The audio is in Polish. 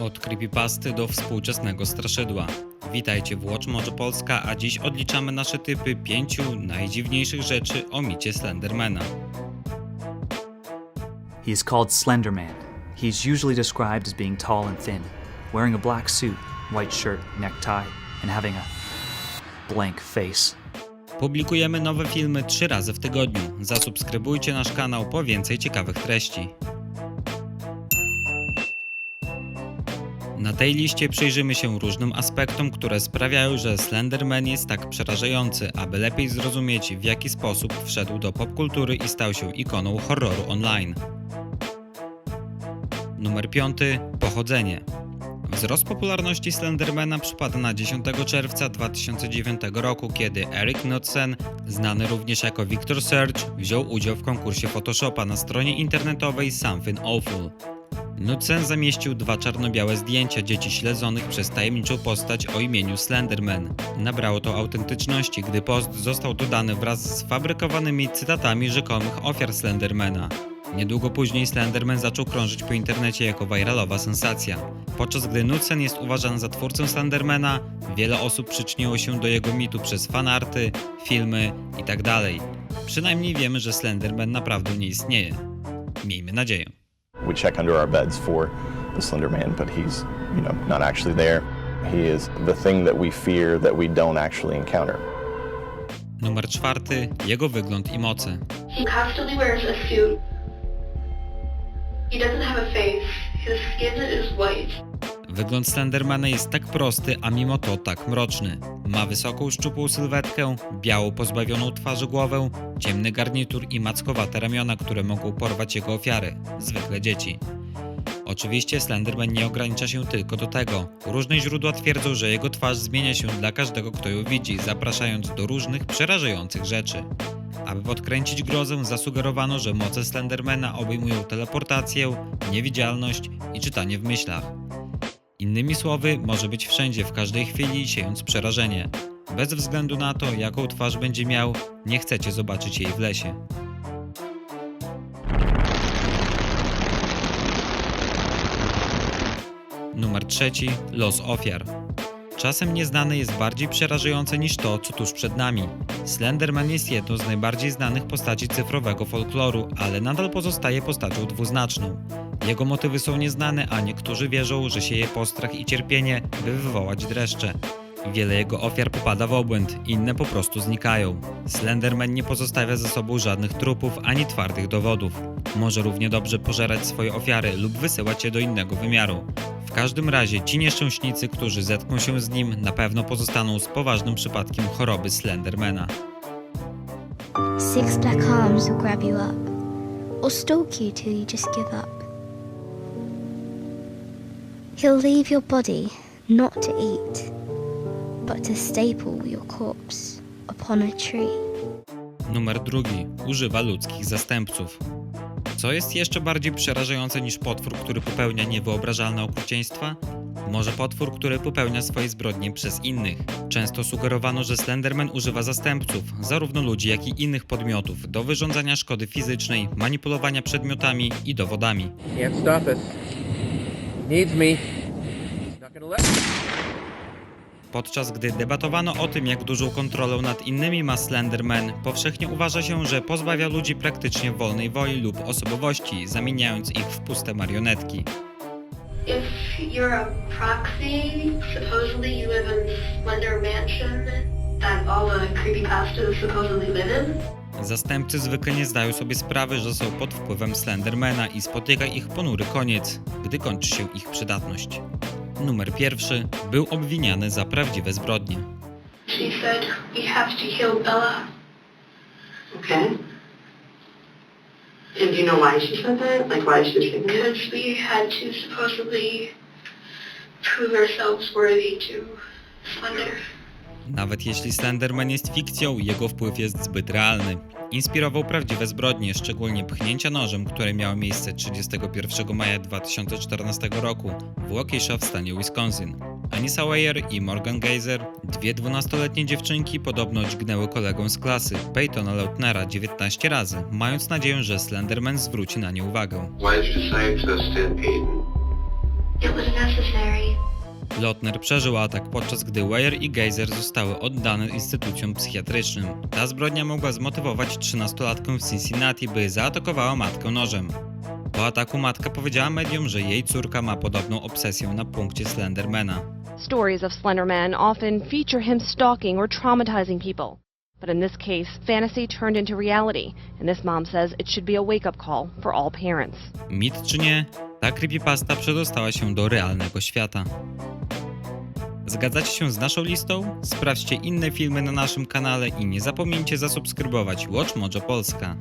Od creepypasty do współczesnego straszydła. Witajcie w Watch Polska, a dziś odliczamy nasze typy pięciu najdziwniejszych rzeczy o micie Slendermana. He is called Slender Man. He is usually described as being tall and thin, wearing a black suit, white shirt, necktie, and having a blank face. Publikujemy nowe filmy trzy razy w tygodniu. Zasubskrybujcie nasz kanał po więcej ciekawych treści. Na tej liście przyjrzymy się różnym aspektom, które sprawiają, że Slenderman jest tak przerażający, aby lepiej zrozumieć w jaki sposób wszedł do popkultury i stał się ikoną horroru online. Numer 5. Pochodzenie. Wzrost popularności Slendermana przypada na 10 czerwca 2009 roku, kiedy Eric Knudsen, znany również jako Victor Search, wziął udział w konkursie Photoshopa na stronie internetowej Something Awful. Knudsen zamieścił dwa czarno-białe zdjęcia dzieci śledzonych przez tajemniczą postać o imieniu Slenderman. Nabrało to autentyczności, gdy post został dodany wraz z fabrykowanymi cytatami rzekomych ofiar Slendermana. Niedługo później Slenderman zaczął krążyć po internecie jako viralowa sensacja. Podczas gdy Knudsen jest uważany za twórcę Slendermana, wiele osób przyczyniło się do jego mitu przez fanarty, filmy itd. Przynajmniej wiemy, że Slenderman naprawdę nie istnieje. Miejmy nadzieję. We check under our beds for the Slender Man, but he's, you know, not actually there. He is the thing that we fear that we don't actually encounter. Numer czwarty, jego wygląd i moce. He constantly wears a suit. He doesn't have a face. His skin is white. Wygląd Slendermana jest tak prosty, a mimo to tak mroczny. Ma wysoką, szczupłą sylwetkę, białą, pozbawioną twarzy głowę, ciemny garnitur i mackowate ramiona, które mogą porwać jego ofiary, zwykle dzieci. Oczywiście Slenderman nie ogranicza się tylko do tego. Różne źródła twierdzą, że jego twarz zmienia się dla każdego, kto ją widzi, zapraszając do różnych przerażających rzeczy. Aby podkręcić grozę, zasugerowano, że moce Slendermana obejmują teleportację, niewidzialność i czytanie w myślach. Innymi słowy, może być wszędzie w każdej chwili, siejąc przerażenie. Bez względu na to, jaką twarz będzie miał, nie chcecie zobaczyć jej w lesie. Numer trzeci. Los ofiar. Czasem nieznane jest bardziej przerażające niż to, co tuż przed nami. Slenderman jest jedną z najbardziej znanych postaci cyfrowego folkloru, ale nadal pozostaje postacią dwuznaczną. Jego motywy są nieznane, a niektórzy wierzą, że sieje postrach i cierpienie, by wywołać dreszcze. Wiele jego ofiar popada w obłęd, inne po prostu znikają. Slenderman nie pozostawia za sobą żadnych trupów ani twardych dowodów. Może równie dobrze pożerać swoje ofiary lub wysyłać je do innego wymiaru. W każdym razie ci nieszczęśnicy, którzy zetkną się z nim, na pewno pozostaną z poważnym przypadkiem choroby Slendermana. Six black arms will grab you up, or stalk you till you just give up. He'll leave your body not to eat, but to staple your corpse upon a tree. Numer drugi. Używa ludzkich zastępców. Co jest jeszcze bardziej przerażające niż potwór, który popełnia niewyobrażalne okrucieństwa? Może potwór, który popełnia swoje zbrodnie przez innych. Często sugerowano, że Slenderman używa zastępców, zarówno ludzi, jak i innych podmiotów, do wyrządzania szkody fizycznej, manipulowania przedmiotami i dowodami. Can't stop us. Needs me. He's not gonna let me. Podczas gdy debatowano o tym, jak dużą kontrolę nad innymi ma Slenderman, powszechnie uważa się, że pozbawia ludzi praktycznie wolnej woli lub osobowości, zamieniając ich w puste marionetki. If you're a proxy, supposedly you live in Slender Mansion that all the creepypastas supposedly live in. Zastępcy zwykle nie zdają sobie sprawy, że są pod wpływem Slendermana i spotyka ich ponury koniec, gdy kończy się ich przydatność. Numer pierwszy był obwiniany za prawdziwe zbrodnie. She said, we have to kill Bella. Okay. And do you know why she said that? Like why she was thinking that? Because we had to supposedly prove ourselves worthy to Slender. Nawet jeśli Slenderman jest fikcją, jego wpływ jest zbyt realny. Inspirował prawdziwe zbrodnie, szczególnie pchnięcia nożem, które miały miejsce 31 maja 2014 roku w Waukesha w stanie Wisconsin. Anissa Weyer i Morgan Geyser, dwie 12-letnie dziewczynki, podobno dźgnęły kolegę z klasy, Peytona Leutnera 19 razy, mając nadzieję, że Slenderman zwróci na nie uwagę. Why did you decide to? It was necessary. Lotner przeżył atak, podczas gdy Weir i Geyser zostały oddane instytucjom psychiatrycznym. Ta zbrodnia mogła zmotywować 13-latkę w Cincinnati, by zaatakowała matkę nożem. Po ataku matka powiedziała mediom, że jej córka ma podobną obsesję na punkcie Slendermana. Stories of Slender Man often feature him stalking or traumatizing people. But in this case, fantasy turned into reality, and this mom says it should be a wake up call for all parents. Mit czy nie, ta creepypasta przedostała się do realnego świata. Zgadzacie się z naszą listą? Sprawdźcie inne filmy na naszym kanale i nie zapomnijcie zasubskrybować Watch Mojo Polska.